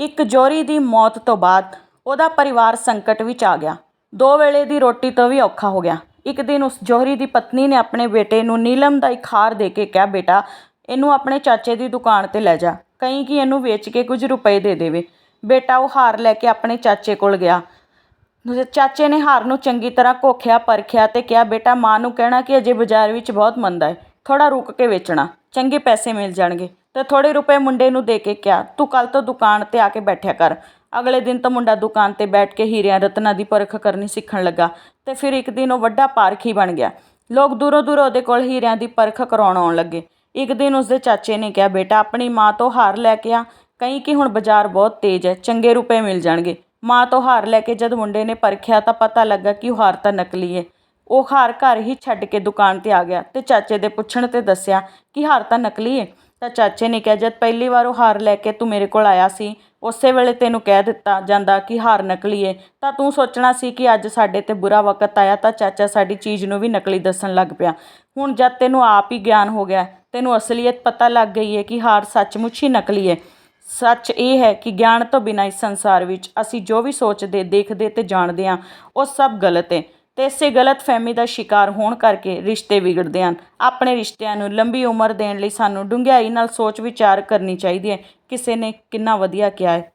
ਇੱਕ ਜੋਰੀ ਦੀ ਮੌਤ ਤੋਂ ਬਾਅਦ ਉਹਦਾ ਪਰਿਵਾਰ ਸੰਕਟ ਵਿੱਚ ਆ ਗਿਆ। ਦੋ ਵੇਲੇ ਦੀ ਰੋਟੀ ਤੋਂ ਵੀ ਔਖਾ ਹੋ ਗਿਆ। ਇੱਕ ਦਿਨ ਉਸ ਜੋਹਰੀ ਦੀ ਪਤਨੀ ਨੇ ਆਪਣੇ ਬੇਟੇ ਨੂੰ ਨੀਲਮ ਦਾ ਇੱਕ ਹਾਰ ਦੇ ਕੇ ਕਿਹਾ, ਬੇਟਾ, ਇਹਨੂੰ ਆਪਣੇ ਚਾਚੇ ਦੀ ਦੁਕਾਨ ਤੇ ਲੈ ਜਾ। ਕਹੀਂ ਕਿ ਇਹਨੂੰ ਵੇਚ ਕੇ ਕੁਝ ਰੁਪਏ ਦੇ ਦੇਵੇ। ਬੇਟਾ ਉਹ ਹਾਰ ਲੈ ਕੇ ਆਪਣੇ ਚਾਚੇ ਕੋਲ ਗਿਆ। ਚਾਚੇ ਨੇ ਹਾਰ ਨੂੰ ਚੰਗੀ ਤਰ੍ਹਾਂ ਘੋਖਿਆ, ਪਰਖਿਆ ਤੇ ਕਿਹਾ, ਬੇਟਾ, ਮਾਂ ਨੂੰ ਕਹਿਣਾ ਕਿ ਅਜੇ ਬਾਜ਼ਾਰ ਵਿੱਚ ਬਹੁਤ ਮੰਦਾ ਹੈ। ਥੋੜਾ ਰੁਕ ਕੇ ਵੇਚਣਾ। ਚੰਗੇ ਪੈਸੇ ਮਿਲ ਜਾਣਗੇ। ਅਤੇ ਥੋੜ੍ਹੇ ਰੁਪਏ ਮੁੰਡੇ ਨੂੰ ਦੇ ਕੇ ਕਿਹਾ, ਤੂੰ ਕੱਲ੍ਹ ਤੋਂ ਦੁਕਾਨ ਤੇ ਆ ਕੇ ਬੈਠਿਆ ਕਰ। ਅਗਲੇ ਦਿਨ ਤੋਂ ਮੁੰਡਾ ਦੁਕਾਨ ਤੇ ਬੈਠ ਕੇ ਹੀਰਿਆਂ ਰਤਨਾਂ ਦੀ ਪਰਖ ਕਰਨੀ ਸਿੱਖਣ ਲੱਗਾ ਅਤੇ ਫਿਰ ਇੱਕ ਦਿਨ ਉਹ ਵੱਡਾ ਪਾਰਖੀ ਬਣ ਗਿਆ। ਲੋਕ ਦੂਰੋਂ ਦੂਰੋਂ ਉਹਦੇ ਕੋਲ ਹੀਰਿਆਂ ਦੀ ਪਰਖ ਕਰਾਉਣ ਆਉਣ ਲੱਗੇ। ਇੱਕ ਦਿਨ ਉਸਦੇ ਚਾਚੇ ਨੇ ਕਿਹਾ, ਬੇਟਾ, ਆਪਣੀ ਮਾਂ ਤੋਂ ਹਾਰ ਲੈ ਕੇ ਆ। ਕਹੀਂ ਕਿ ਹੁਣ ਬਾਜ਼ਾਰ ਬਹੁਤ ਤੇਜ਼ ਹੈ, ਚੰਗੇ ਰੁਪਏ ਮਿਲ ਜਾਣਗੇ। ਮਾਂ ਤੋਂ ਹਾਰ ਲੈ ਕੇ ਜਦ ਮੁੰਡੇ ਨੇ ਪਰਖਿਆ ਤਾਂ ਪਤਾ ਲੱਗਾ ਕਿ ਉਹ ਹਾਰ ਤਾਂ ਨਕਲੀ ਹੈ। ਉਹ ਹਾਰ ਘਰ ਹੀ ਛੱਡ ਕੇ ਦੁਕਾਨ ਤੇ ਆ ਗਿਆ ਤੇ ਚਾਚੇ ਦੇ ਪੁੱਛਣ ਤੇ ਦੱਸਿਆ ਕਿ ਹਾਰ ਤਾਂ ਨਕਲੀ ਹੈ। ਤਾਂ ਚਾਚੇ ਨੇ ਕਿਹਾ, ਜਦ ਪਹਿਲੀ ਵਾਰ ਉਹ ਹਾਰ ਲੈ ਕੇ ਤੂੰ ਮੇਰੇ ਕੋਲ ਆਇਆ ਸੀ, ਉਸੇ ਵੇਲੇ ਤੈਨੂੰ ਕਹਿ ਦਿੱਤਾ ਜਾਂਦਾ ਕਿ ਹਾਰ ਨਕਲੀ ਹੈ ਤਾਂ ਤੂੰ ਸੋਚਣਾ ਸੀ ਕਿ ਅੱਜ ਸਾਡੇ ਤੇ ਬੁਰਾ ਵਕਤ ਆਇਆ, ਤਾਂ ਚਾਚਾ ਸਾਡੀ ਚੀਜ਼ ਨੂੰ ਵੀ ਨਕਲੀ ਦੱਸਣ ਲੱਗ ਪਿਆ। ਹੁਣ ਜਦ ਤੈਨੂੰ ਆਪ ਹੀ ਗਿਆਨ ਹੋ ਗਿਆ, ਤੈਨੂੰ ਅਸਲੀਅਤ ਪਤਾ ਲੱਗ ਗਈ ਹੈ ਕਿ ਹਾਰ ਸੱਚਮੁੱਚ ਹੀ ਨਕਲੀ ਹੈ ਸੱਚ ਇਹ ਹੈ ਕਿ ਗਿਆਨ ਤੋਂ ਬਿਨਾਂ ਇਸ ਸੰਸਾਰ ਵਿੱਚ ਅਸੀਂ ਜੋ ਵੀ ਸੋਚਦੇ, ਦੇਖਦੇ ਤੇ ਜਾਣਦੇ ਹਾਂ ਉਹ ਸਭ ਗਲਤ ਹੈ ਅਤੇ ਇਸੇ ਗਲਤ ਫਹਿਮੀ ਦਾ ਸ਼ਿਕਾਰ ਹੋਣ ਕਰਕੇ ਰਿਸ਼ਤੇ ਵਿਗੜਦੇ ਹਨ। ਆਪਣੇ ਰਿਸ਼ਤਿਆਂ ਨੂੰ ਲੰਬੀ ਉਮਰ ਦੇਣ ਲਈ ਸਾਨੂੰ ਡੂੰਘਿਆਈ ਨਾਲ ਸੋਚ ਵਿਚਾਰ ਕਰਨੀ ਚਾਹੀਦੀ ਹੈ। ਕਿਸੇ ਨੇ ਕਿੰਨਾ ਵਧੀਆ ਕਿਹਾ ਹੈ।